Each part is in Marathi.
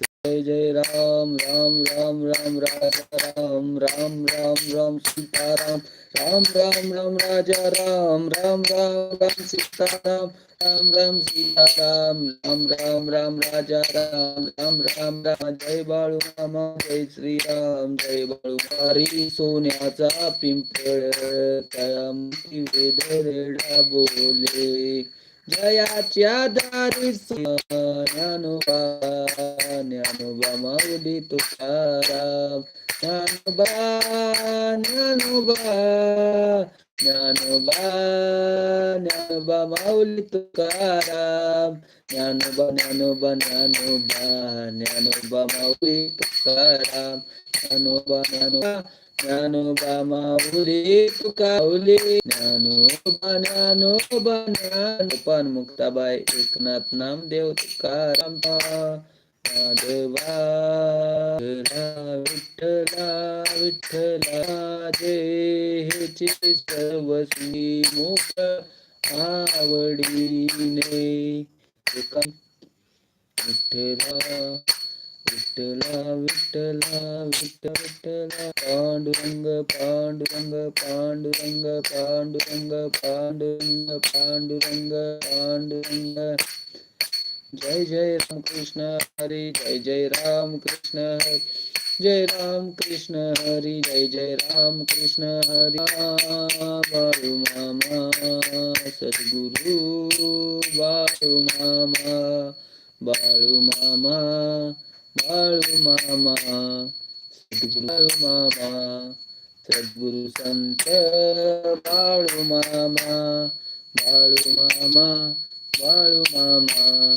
जय जय राम राम राम राम राजा राम राम राम राम सीताराम राम राम राम राजा राम राम राम राम सीताराम राम राम सीताराम राम राम राम राजा राम राम राम राम जय बाळू राम जय श्रीराम जय बाळू हरी सोन्याचा पिंपळ वेदरेडा बोले जयाच्या दारी Dnyanoba Nanuba ba maudi tukaram nanuba, ba nanuba ba yanu ba nanuba ba maudi tukaram yanu ba yanu ba yanu ba nanuba ba maudi tukaram yanu ba yanu ba ನಾನು ಬಾಮಿ ತುಕಾವಲಿ ನಾನು ಬಾನು ಬಾನು ಮುಕ್ತಾಬಾಯಿ ಏಕನಾಥ್ ನಾಮದೇವ್ ತುಕಾರಾಮ மாதவா விட்டலா விட்டலா ஜெய சிவசி முக ஆவடினே விட்டலா விட்டலா விட்டலா விட்ட விட்டலா பாண்டுரங்க பாண்டுரங்க பாண்டுரங்க பாண்டுரங்க பாண்டுரங்க பாண்டுரங்க பாண்டுரங்க जय जय राम कृष्ण हरी जय जय राम कृष्ण हरी. जय राम कृष्ण हरी जय जय राम कृष्ण हरी. बाळू मामा सद्गुरु बाळू मामा बाळू मामा बाळू मामा सद्गुरु बाळू मामा सद्गुरु संत बाळू मामा बाळू मामा बाळू मामा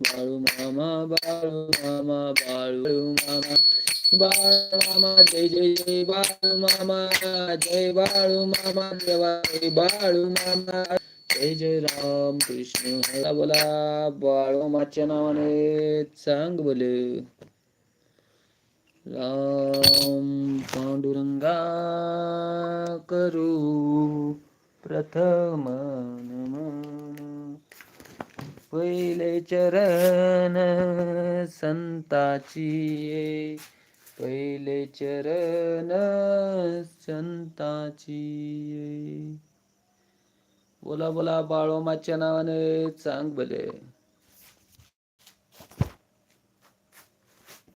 बाळू मामा बाळू मामा बाळू मामा बाळू मामा जय जय जय बाळू मामा जय बाळू मामा देवा बाळू मामा जय जय राम कृष्ण हरी बोला बाळू मामाच्या नावाने सांग बोले राम पांडुरंगा करू प्रथम नमन पहिले चरण संताची ये. पहिले चरण संताची ये. बोला बोला बाळोमाच्या नावाने सांग बले